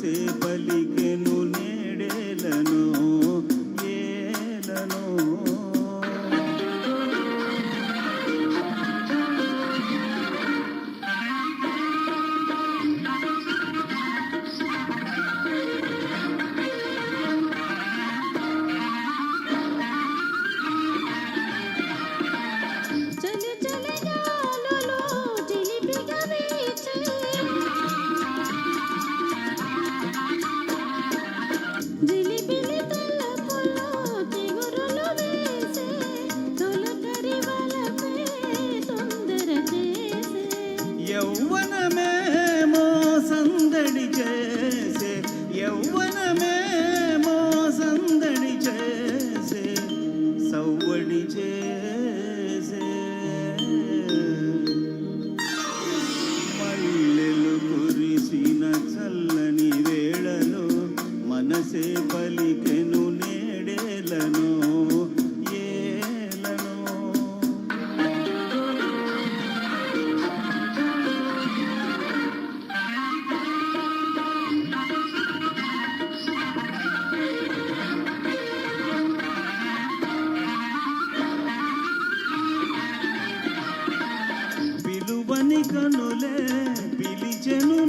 से बलि మువ్వడి చేసే. మల్లెలు కురిసిన చల్లని వేళలో మనసే పలికే గనులే పిలిచెను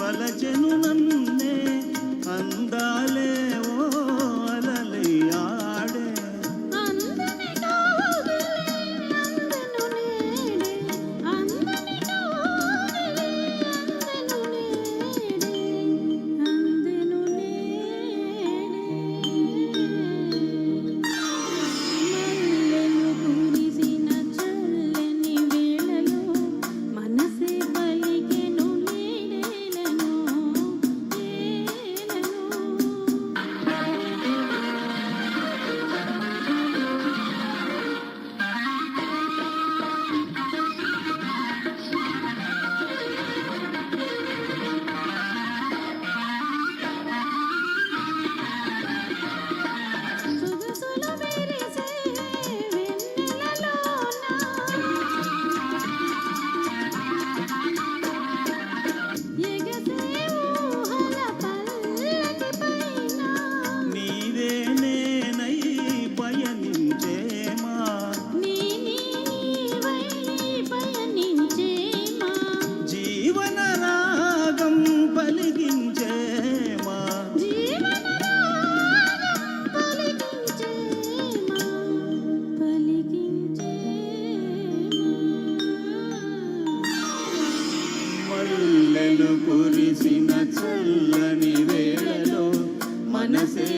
వలచెను నన్నే. అందాలే కురిసిన చల్లని వేళలో మనసే